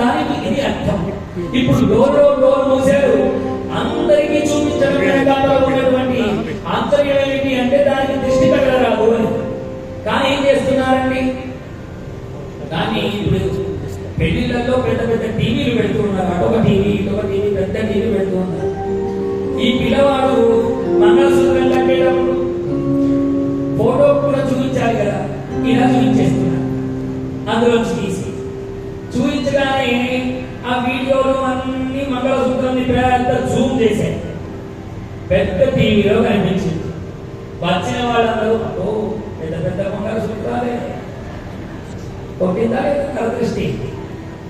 దానికి ఇది అర్థం. ఇప్పుడు డోర్ డోర్ డోర్ మూసారు అందరికీ చూపించడం ఉన్నటువంటి ఏమిటి అంటే దానికి దృష్టి పెట్టరాదు అని కానీ ఏం చేస్తున్నారండి? దాన్ని ఇప్పుడు పెళ్ళిళ్ళల్లో పెద్ద పెద్ద టీవీలు పెడుతూ ఉన్నారు. అటొక టీవీ ఇటొక టీవీ పెద్ద టీవీ పెడుతూ ఉన్నారు. ఈ పిల్లవాడు మంగళసూత్రం కట్టేటప్పుడు ఫోటో కూడా చూపించాలి కదా. ఇలా చూపించేస్తున్నారు. అందులోంచి అన్ని మంగళసూత్రాన్ని పెద్ద జూమ్ చేశాయి. పెద్ద టీవీలో కనిపించింది. వచ్చిన వాళ్ళందరూ ఓ పెద్ద పెద్ద మంగళసూత్రాలే కొట్టిందా లేదా కల దృష్టి?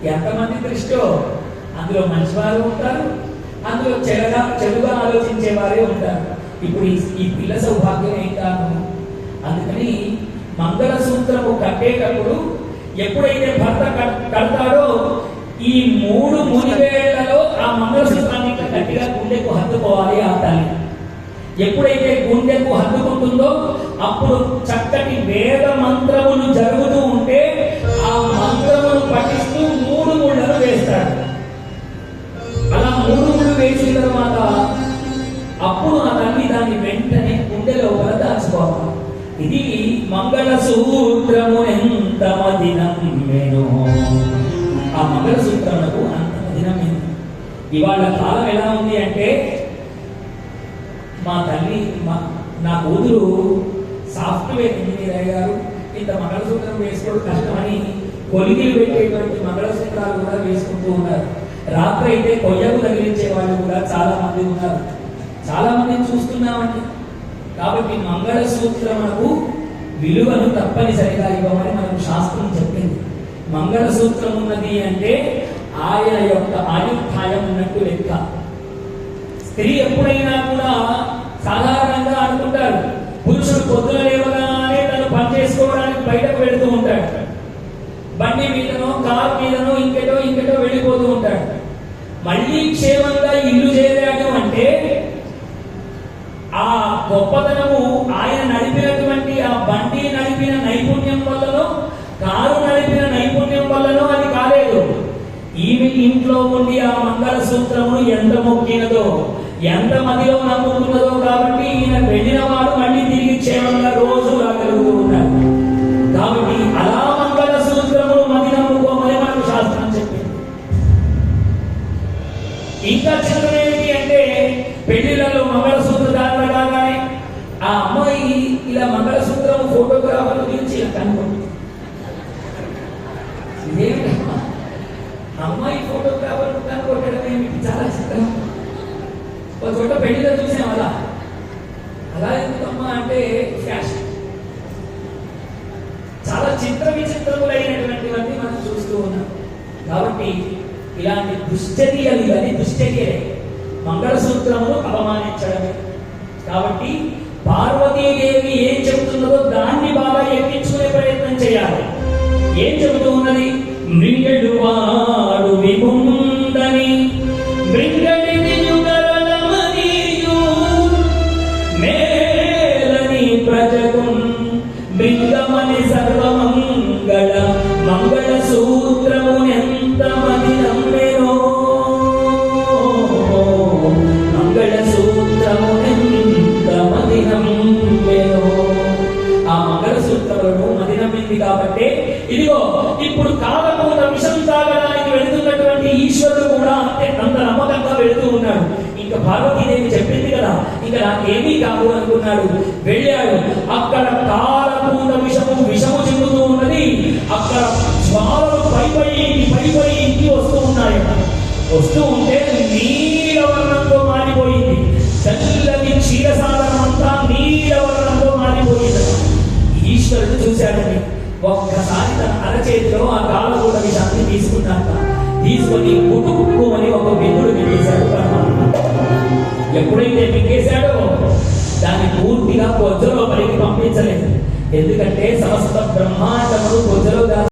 ఎంతమంది దృష్టిలో? అందులో మంచి వారు ఉంటారు అందులో చెడుగా చెడుగా ఆలోచించే వారే ఉంటారు. ఇప్పుడు ఈ పిల్ల సౌభాగ్యం ఏం కాదు? అందుకని మంగళసూత్రము కట్టేటప్పుడు ఎప్పుడైతే భర్త కట్- కడతాడో ఈ మూడు మునివేళ్ళలో గుండెకు ఆ తల్లి ఎప్పుడైతే గుండెకు హత్తుకుంటుందో అప్పుడు చక్కటి వేద మంత్రములు జరుగుతూ ఉంటే ఆ మంత్రములు పఠిస్తూ మూడు ముళ్ళను వేస్తాడు అలా మూడు ముళ్ళు వేసిన తర్వాత అప్పుడు ఆ తల్లి దాన్ని వెంటనే గుండెలో దాచుకోవాలి. ఇది మంగళ సూత్రము ఎంత మదినమ్మెను ఆ మంగళ సూత్రములకు అంత మదినమైంది ఇవాళ కాలం ఎలా ఉంది అంటే మా తల్లి మా నా కూతురు సాఫ్ట్వేర్ ఇంజనీర్ అయ్యారు. ఇంత మంగళసూత్రం వేసుకోవడం కష్టమని కొలిగిలు పెట్టేటువంటి మంగళసూత్రాలు కూడా వేసుకుంటూ ఉన్నారు. రాత్రి అయితే కొయ్యకు తగిలించే వాళ్ళు కూడా చాలా మంది ఉన్నారు. చాలా మందిని చూస్తున్నామండి. కాబట్టి మంగళసూత్రములకు విలువను తప్పనిసరిగా ఇవ్వమని మనకు శాస్త్రం చెప్పింది. మంగళసూత్రం ఉన్నది అంటే ఆయన యొక్క ఆయుర్ధాయం ఉన్నట్టు లెక్క. స్త్రీ ఎప్పుడైనా కూడా సాధారణంగా అనుకుంటారు. పురుషుడు పొద్దున లేవగానే తను పని చేసుకోవడానికి బయటకు వెళుతూ ఉంటాడు. బండి మీదనో కారు మీదనో ఇంకెటో ఇంకెటో వెళ్ళిపోతూ ఉంటాడు. మళ్ళీ క్షేమంగా ఇల్లు చేరాడు అంటే ఆ గొప్పతనము ఆయన నడిపినటువంటి ఆ బండి నడిపిన నైపుణ్యం వల్లనో కారు నడిపిన నైపుణ్యం వల్లనో అది కాలేదు. ఈమె ఇంట్లో ఉండి ఆ మంగళ సూత్రమును ఎంత మొక్కినదో ఎంత మదిలో నమ్ముకున్నదో కాబట్టి ఈయన వెళ్ళిన వాడు మళ్ళీ తిరిగి క్షేమంగా రోజు రాగలుగుతూ ఉంటారు కాబట్టి అలా మంగళ సూత్రము మది నమ్ముకోమని మనకు శాస్త్రం చెప్పింది. ఇంకా చిత్రం ఏంటి అంటే పెళ్ళిలలో మంగళసూత్ర ధారణ కాగానే ఆ అమ్మాయి ఇలా మంగళసూత్రం ఫోటోగ్రాఫర్ గురించి ఇలా కనుక్కుంది ఇదేమిటమ్మా? అమ్మాయి ఫోటోగ్రాఫర్ కనుక్కోవడం ఏమిటి చాలా చిత్రం ఒక చోట పెళ్ళిలో చూసాం అలా. అలా ఎందుకమ్మా అంటే ఫ్యాషన్ చాలా చిత్ర విచిత్రములైనటువంటివన్నీ మనం చూస్తూ ఉన్నాం. కాబట్టి ఇలాంటి దుశ్చర్యలు ఇవన్నీ దుశ్చర్యలే. మంగళసూత్రమును అవమానించడమే. కాబట్టి పార్వతీదేవి ఇదిగో ఇప్పుడు కాలకూట విషం తాగడానికి వెళుతున్నటువంటి ఈశ్వరుడు కూడా అంతే అంత నమ్మకంగా వెళుతూ ఉన్నాడు. ఇంకా పార్వతీదేవి చెప్పింది కదా ఇంకా నాకేమీ కాదు అనుకున్నాడు. వెళ్ళాడు. అక్కడ కాలకూట విషము విషము చెబుతూ ఉన్నది. అక్కడ జ్వాలలు పై పై ఇంటి పై పై ఇంటి వస్తూ ఉన్నాయి. వస్తూ ఉంటే నీలవర్ణంతో మారిపోయింది. చల్లని క్షీరసాగరం అంతా నీలవర్ణంతో మారిపోయింది. ఈశ్వరుడు చూశాడండి. ఒక్కసారి తన అరచేతిలో ఆ కాలకూట విషయాన్ని తీసుకున్నాక తీసుకొని కుటుకు అని ఒక బిందుడు మింగేశాడు పరమాత్మ ఎప్పుడైతే మింగేశాడో దాన్ని పూర్తిగా పొజ్జలో పలికి పంపించలేదు ఎందుకంటే సమస్త బ్రహ్మాండములు పొజ్జలో